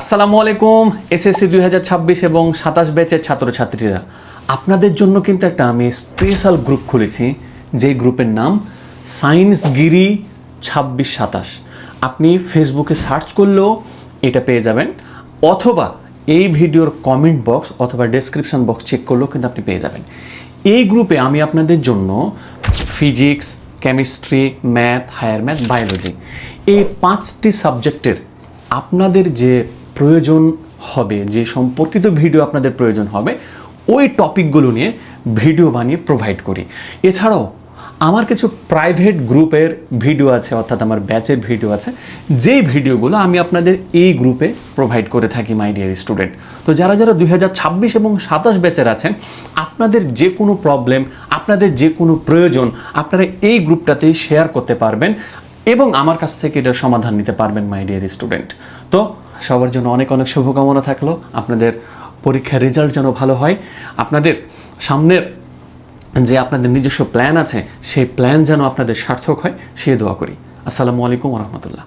আসসালামু আলাইকুম, এসএসসি দুই হাজার ছাব্বিশ এবং সাতাশ ব্যাচের ছাত্রছাত্রীরা। আপনাদের জন্য কিন্তু একটা আমি স্পেশাল গ্রুপ খুলেছি যে গ্রুপের নাম সায়েন্স গিরি ছাব্বিশ সাতাশ। আপনি ফেসবুকে সার্চ করলেও এটা পেয়ে যাবেন, অথবা এই ভিডিওর কমেন্ট বক্স অথবা ডেসক্রিপশন বক্স চেক করলেও কিন্তু আপনি পেয়ে যাবেন। এই গ্রুপে আমি আপনাদের জন্য physics chemistry math higher math biology এই পাঁচটি সাবজেক্টের আপনাদের যে প্রয়োজন হবে, যে সম্পর্কিত ভিডিও আপনাদের প্রয়োজন হবে, ওই টপিকগুলো নিয়ে ভিডিও বানিয়ে প্রোভাইড করি। এছাড়াও, আমার কিছু প্রাইভেট গ্রুপের ভিডিও আছে, অর্থাৎ আমার ব্যাচের ভিডিও আছে, যেই ভিডিওগুলো আমি আপনাদের এই গ্রুপে প্রোভাইড করে থাকি মাই ডিয়ার স্টুডেন্ট তো যারা যারা দুই হাজার ছাব্বিশ এবং সাতাশ ব্যাচের আছেন, আপনাদের যে কোনো প্রবলেম আপনাদের যে কোনো প্রয়োজন, আপনারা এই গ্রুপটাতেই শেয়ার করতে পারবেন এবং আমার কাছ থেকে এটার সমাধান নিতে পারবেন মাই ডিয়ার স্টুডেন্ট তো সবার জন্য অনেক অনেক শুভকামনা থাকল। আপনাদের পরীক্ষার রেজাল্ট যেন ভালো হয়। আপনাদের সামনের যে আপনাদের নিজস্ব প্ল্যান আছে, সেই প্ল্যান যেন আপনাদের সার্থক হয় সে দোয়া করি। আসসালামু আলাইকুম রহমতুল্লাহ।